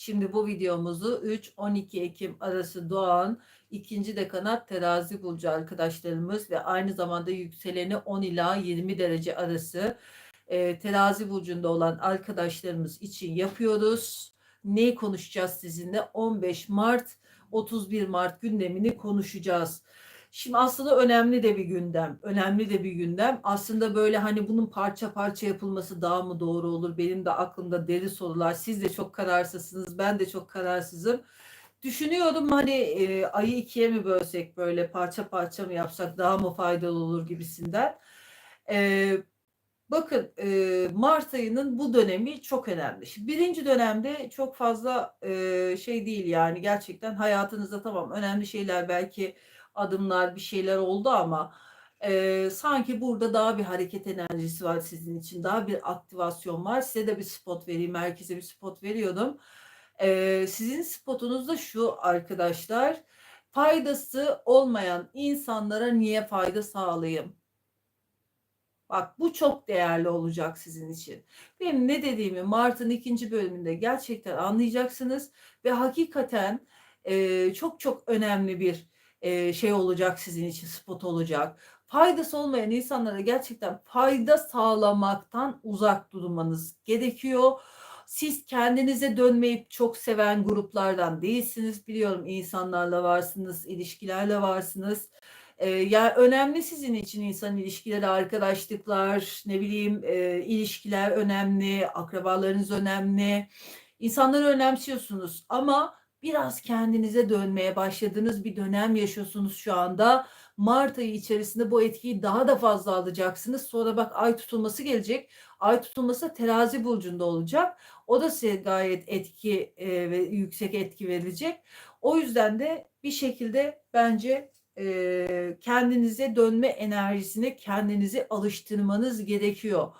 Şimdi bu videomuzu 3-12 Ekim arası doğan ikinci dekanat terazi burcu arkadaşlarımız ve aynı zamanda yükseleni 10 ila 20 derece arası e, terazi burcunda olan arkadaşlarımız için yapıyoruz. Neyi konuşacağız sizinle? 15 Mart 31 Mart gündemini konuşacağız. Şimdi aslında önemli de bir gündem. Önemli de bir gündem. Aslında böyle hani bunun parça parça yapılması daha mı doğru olur? Benim de aklımda deri sorular. Siz de çok kararsızsınız. Ben de çok kararsızım. Düşünüyorum hani e, ayı ikiye mi bölsek böyle parça parça mı yapsak daha mı faydalı olur gibisinden. E, bakın e, Mart ayının bu dönemi çok önemli. Şimdi birinci dönemde çok fazla e, şey değil yani gerçekten hayatınızda tamam önemli şeyler belki adımlar bir şeyler oldu ama e, sanki burada daha bir hareket enerjisi var sizin için. Daha bir aktivasyon var. Size de bir spot vereyim. Herkese bir spot veriyordum. E, sizin spotunuz da şu arkadaşlar. Faydası olmayan insanlara niye fayda sağlayayım? Bak bu çok değerli olacak sizin için. Benim ne dediğimi Mart'ın ikinci bölümünde gerçekten anlayacaksınız ve hakikaten e, çok çok önemli bir e, şey olacak sizin için spot olacak. Faydası olmayan insanlara gerçekten fayda sağlamaktan uzak durmanız gerekiyor. Siz kendinize dönmeyip çok seven gruplardan değilsiniz. Biliyorum insanlarla varsınız, ilişkilerle varsınız. Ee, yani önemli sizin için insan ilişkileri, arkadaşlıklar, ne bileyim e, ilişkiler önemli, akrabalarınız önemli. İnsanları önemsiyorsunuz ama biraz kendinize dönmeye başladığınız bir dönem yaşıyorsunuz şu anda. Mart ayı içerisinde bu etkiyi daha da fazla alacaksınız. Sonra bak ay tutulması gelecek. Ay tutulması terazi burcunda olacak. O da size gayet etki e, ve yüksek etki verecek. O yüzden de bir şekilde bence e, kendinize dönme enerjisine kendinizi alıştırmanız gerekiyor.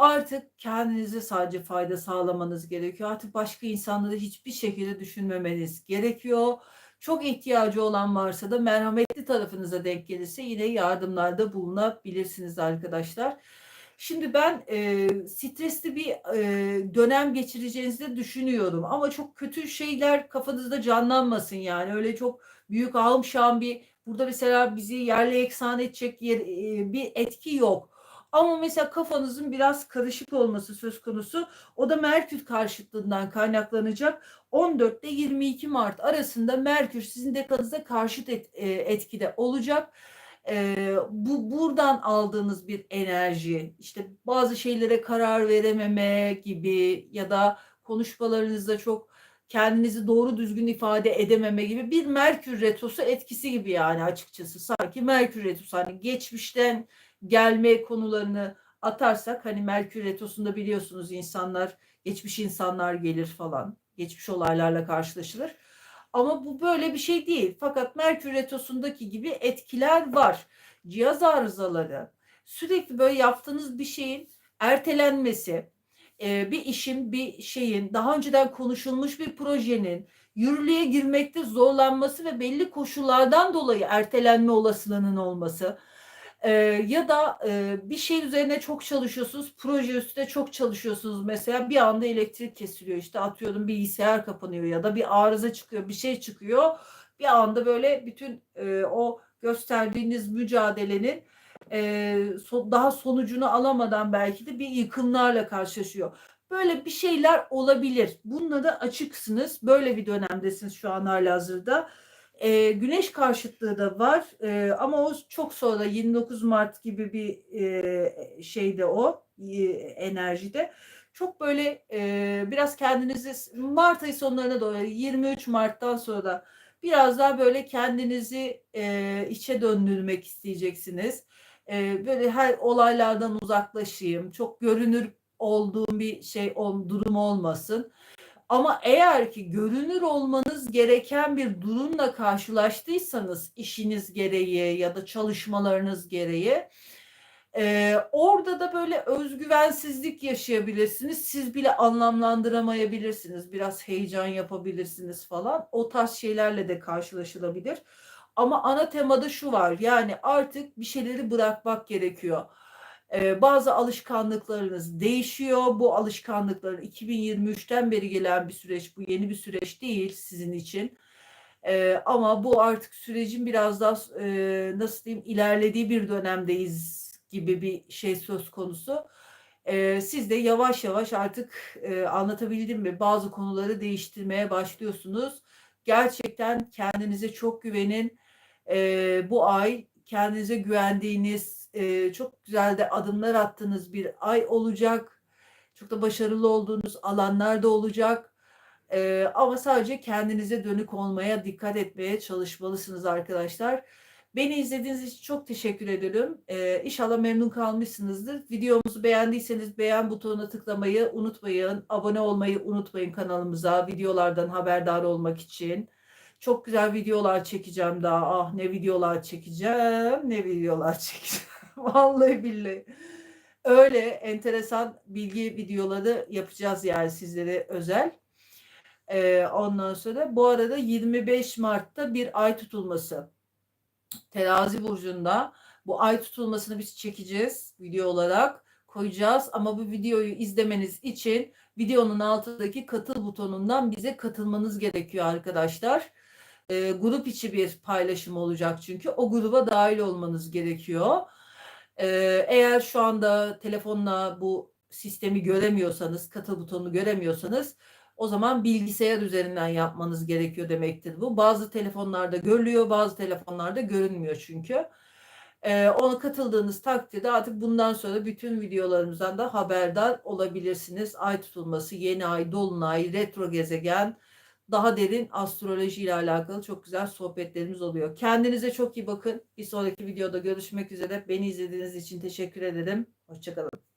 Artık kendinize sadece fayda sağlamanız gerekiyor. Artık başka insanları hiçbir şekilde düşünmemeniz gerekiyor. Çok ihtiyacı olan varsa da merhametli tarafınıza denk gelirse yine yardımlarda bulunabilirsiniz arkadaşlar. Şimdi ben e, stresli bir e, dönem geçireceğinizi de düşünüyorum. Ama çok kötü şeyler kafanızda canlanmasın yani. Öyle çok büyük şam bir burada mesela bizi yerle eksan edecek yer, e, bir etki yok. Ama mesela kafanızın biraz karışık olması söz konusu. O da Merkür karşıtlığından kaynaklanacak. 14 ile 22 Mart arasında Merkür sizin dekanınızda karşıt et, e, etkide olacak. E, bu buradan aldığınız bir enerji, işte bazı şeylere karar verememe gibi ya da konuşmalarınızda çok kendinizi doğru düzgün ifade edememe gibi bir Merkür retrosu etkisi gibi yani açıkçası. Sanki Merkür retrosu hani geçmişten gelme konularını atarsak hani Merkür Retrosu'nda biliyorsunuz insanlar geçmiş insanlar gelir falan. Geçmiş olaylarla karşılaşılır. Ama bu böyle bir şey değil. Fakat Merkür Retrosu'ndaki gibi etkiler var. Cihaz arızaları, sürekli böyle yaptığınız bir şeyin ertelenmesi, bir işin, bir şeyin, daha önceden konuşulmuş bir projenin yürürlüğe girmekte zorlanması ve belli koşullardan dolayı ertelenme olasılığının olması e, ya da e, bir şey üzerine çok çalışıyorsunuz, proje üstüne çok çalışıyorsunuz mesela bir anda elektrik kesiliyor işte atıyorum bilgisayar kapanıyor ya da bir arıza çıkıyor, bir şey çıkıyor. Bir anda böyle bütün e, o gösterdiğiniz mücadelenin e, so, daha sonucunu alamadan belki de bir yıkımlarla karşılaşıyor. Böyle bir şeyler olabilir. Bununla açıksınız. Böyle bir dönemdesiniz şu an hala hazırda. E, güneş karşıtlığı da var e, ama o çok sonra 29 Mart gibi bir e, şeyde o e, enerjide. Çok böyle e, biraz kendinizi Mart ayı sonlarına doğru 23 Mart'tan sonra da biraz daha böyle kendinizi e, içe döndürmek isteyeceksiniz. E, böyle her olaylardan uzaklaşayım, çok görünür olduğum bir şey durum olmasın. Ama eğer ki görünür olmanız gereken bir durumla karşılaştıysanız işiniz gereği ya da çalışmalarınız gereği e, orada da böyle özgüvensizlik yaşayabilirsiniz. Siz bile anlamlandıramayabilirsiniz. Biraz heyecan yapabilirsiniz falan. O tarz şeylerle de karşılaşılabilir. Ama ana temada şu var. Yani artık bir şeyleri bırakmak gerekiyor Ee, bazı alışkanlıklarınız değişiyor. Bu alışkanlıkların 2023'ten beri gelen bir süreç. Bu yeni bir süreç değil sizin için. Ee, ama bu artık sürecin biraz daha e, nasıl diyeyim ilerlediği bir dönemdeyiz gibi bir şey söz konusu. Ee, siz de yavaş yavaş artık e, anlatabildim mi? Bazı konuları değiştirmeye başlıyorsunuz. Gerçekten kendinize çok güvenin. Ee, bu ay kendinize güvendiğiniz, e, çok güzel de adımlar attığınız bir ay olacak. Çok da başarılı olduğunuz alanlar da olacak. E, ama sadece kendinize dönük olmaya, dikkat etmeye çalışmalısınız arkadaşlar. Beni izlediğiniz için çok teşekkür ederim. Ee, inşallah memnun kalmışsınızdır. Videomuzu beğendiyseniz beğen butonuna tıklamayı unutmayın. Abone olmayı unutmayın kanalımıza videolardan haberdar olmak için. Çok güzel videolar çekeceğim daha. Ah ne videolar çekeceğim, ne videolar çekeceğim. Vallahi billahi. Öyle enteresan bilgi videoları yapacağız yani sizlere özel. Ee, ondan sonra bu arada 25 Mart'ta bir ay tutulması. Terazi burcunda bu ay tutulmasını biz çekeceğiz video olarak koyacağız ama bu videoyu izlemeniz için videonun altındaki katıl butonundan bize katılmanız gerekiyor arkadaşlar. E, grup içi bir paylaşım olacak çünkü o gruba dahil olmanız gerekiyor. E, eğer şu anda telefonla bu sistemi göremiyorsanız, katıl butonunu göremiyorsanız o zaman bilgisayar üzerinden yapmanız gerekiyor demektir bu. Bazı telefonlarda görülüyor, bazı telefonlarda görünmüyor çünkü. Ee, ona katıldığınız takdirde artık bundan sonra bütün videolarımızdan da haberdar olabilirsiniz. Ay tutulması, yeni ay, dolunay, retro gezegen, daha derin astroloji ile alakalı çok güzel sohbetlerimiz oluyor. Kendinize çok iyi bakın. Bir sonraki videoda görüşmek üzere. Beni izlediğiniz için teşekkür ederim. Hoşçakalın.